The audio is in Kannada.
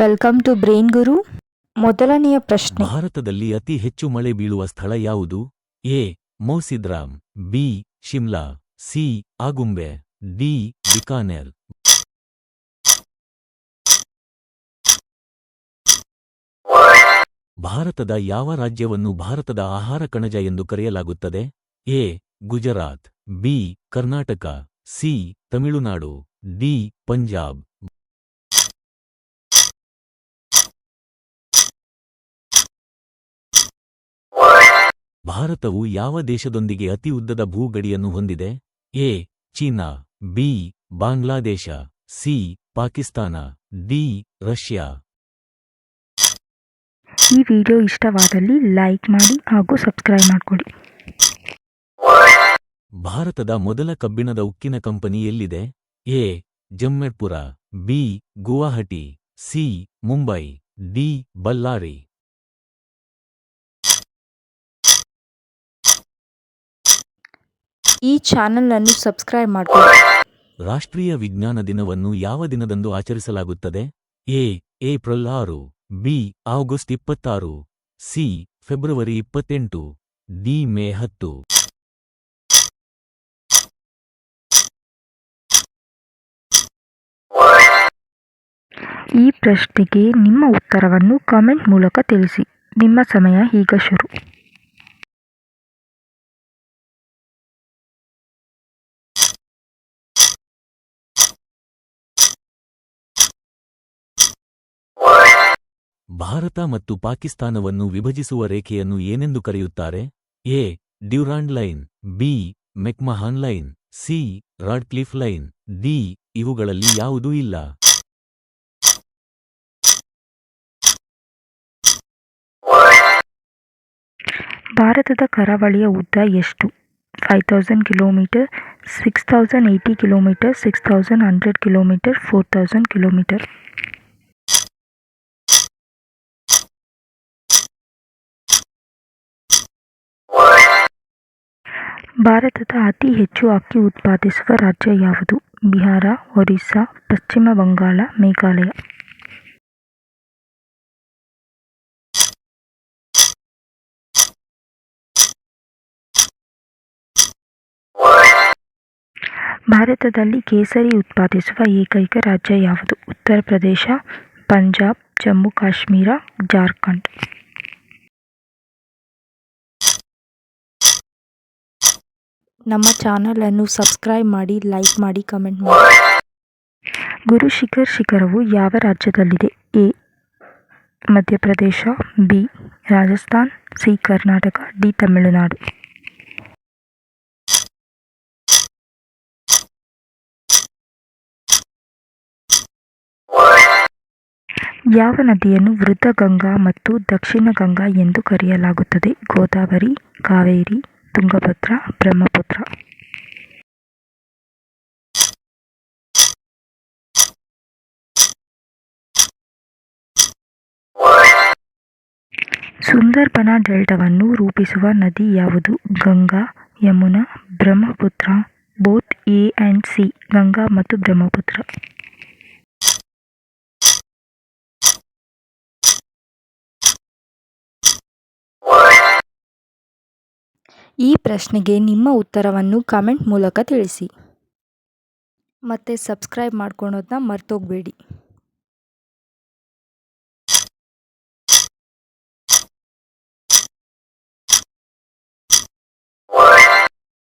ವೆಲ್ಕಮ್ ಟು ಬ್ರೈನ್ ಗುರು ಮೊದಲನೆಯ ಪ್ರಶ್ನೆ. ಭಾರತದಲ್ಲಿ ಅತಿ ಹೆಚ್ಚು ಮಳೆ ಬೀಳುವ ಸ್ಥಳ ಯಾವುದು? A, Mawsynram, B, Shimla, C, Agumbe, D, Bikaner. ಭಾರತದ ಯಾವ ರಾಜ್ಯವನ್ನು ಭಾರತದ ಆಹಾರ ಕಣಜ ಎಂದು ಕರೆಯಲಾಗುತ್ತದೆ? A, Gujarat, B, Karnataka, C, Tamil Nadu, D, Punjab. ಭಾರತವು ಯಾವ ದೇಶದೊಂದಿಗೆ ಅತಿ ಉದ್ದದ ಭೂಗಡಿಯನ್ನು ಹೊಂದಿದೆ? A China B Bangladesh C Pakistan D Russia. ಈ ವಿಡಿಯೋ ಇಷ್ಟವಾದಲ್ಲಿ ಲೈಕ್ ಮಾಡಿ ಹಾಗೂ ಸಬ್ಸ್ಕ್ರೈಬ್ ಮಾಡಿಕೊಡಿ. ಭಾರತದ ಮೊದಲ ಕಬ್ಬಿಣದ ಉಕ್ಕಿನ ಕಂಪನಿ ಎಲ್ಲಿದೆ? A Jamshedpur B Guwahati C Mumbai D Ballari. ಈ ಚಾನೆಲ್ ಅನ್ನು ಸಬ್ಸ್ಕ್ರೈಬ್ ಮಾಡಿಕೊಳ್ಳಿ ರಾಷ್ಟ್ರೀಯ ವಿಜ್ಞಾನ ದಿನವನ್ನು ಯಾವ ದಿನದಂದು ಆಚರಿಸಲಾಗುತ್ತದೆ? ಎ ಏಪ್ರಿಲ್ ಆರು ಬಿ ಆಗಸ್ಟ್ ಇಪ್ಪತ್ತಾರು ಸಿ ಫೆಬ್ರವರಿ ಇಪ್ಪತ್ತೆಂಟು ಡಿ ಮೇ ಹತ್ತು. ಈ ಪ್ರಶ್ನೆಗೆ ನಿಮ್ಮ ಉತ್ತರವನ್ನು ಕಾಮೆಂಟ್ ಮೂಲಕ ತಿಳಿಸಿ. ನಿಮ್ಮ ಸಮಯ ಈಗ ಶುರು. ಭಾರತ ಮತ್ತು ಪಾಕಿಸ್ತಾನವನ್ನು ವಿಭಜಿಸುವ ರೇಖೆಯನ್ನು ಏನೆಂದು ಕರೆಯುತ್ತಾರೆ? A. Durand line, B. McMahon line, C. Radcliffe line, D. ಇವುಗಳಲ್ಲಿ ಯಾವುದೂ ಇಲ್ಲ. ಭಾರತದ ಕರಾವಳಿಯ ಉದ್ದ ಎಷ್ಟು? Five thousand kilometre, six thousand eighty kilometre, six thousand hundred kilometre, four thousand kilometre. ಭಾರತದ ಅತಿ ಹೆಚ್ಚು ಅಕ್ಕಿ ಉತ್ಪಾದಿಸುವ ರಾಜ್ಯ ಯಾವುದು? ಬಿಹಾರ, ಒರಿಸ್ಸಾ, ಪಶ್ಚಿಮ ಬಂಗಾಳ, ಮೇಘಾಲಯ. ಭಾರತದಲ್ಲಿ ಕೇಸರಿ ಉತ್ಪಾದಿಸುವ ಏಕೈಕ ರಾಜ್ಯ ಯಾವುದು? ಉತ್ತರ ಪ್ರದೇಶ, ಪಂಜಾಬ್, ಜಮ್ಮು, ಕಾಶ್ಮೀರ, ಜಾರ್ಖಂಡ್. ನಮ್ಮ ಚಾನಲನ್ನು ಸಬ್ಸ್ಕ್ರೈಬ್ ಮಾಡಿ, ಲೈಕ್ ಮಾಡಿ, ಕಮೆಂಟ್ ಮಾಡಿ. ಗುರು ಶಿಖರ್ ಶಿಖರವು ಯಾವ ರಾಜ್ಯದಲ್ಲಿದೆ? A, Madhya Pradesh, B, Rajasthan, C, Karnataka, D, Tamil Nadu. ಯಾವ ನದಿಯನ್ನು ವೃದ್ಧಗಂಗಾ ಮತ್ತು ದಕ್ಷಿಣ ಗಂಗಾ ಎಂದು ಕರೆಯಲಾಗುತ್ತದೆ? ಗೋದಾವರಿ, ಕಾವೇರಿ ತುಂಗಭದ್ರಾ, ಬ್ರಹ್ಮಪುತ್ರ. ಸುಂದರ್ಬನ ಡೆಲ್ಟಾವನ್ನು ರೂಪಿಸುವ ನದಿ ಯಾವುದು? Ganga, Yamuna, Brahmaputra. Both A and C, Ganga ಮತ್ತು ಬ್ರಹ್ಮಪುತ್ರ. ಈ ಪ್ರಶ್ನೆಗೆ ನಿಮ್ಮ ಉತ್ತರವನ್ನು ಕಮೆಂಟ್ ಮೂಲಕ ತಿಳಿಸಿ. ಮತ್ತು ಸಬ್ಸ್ಕ್ರೈಬ್ ಮಾಡ್ಕೊಳೋದನ್ನ ಮರ್ತೋಗಬೇಡಿ.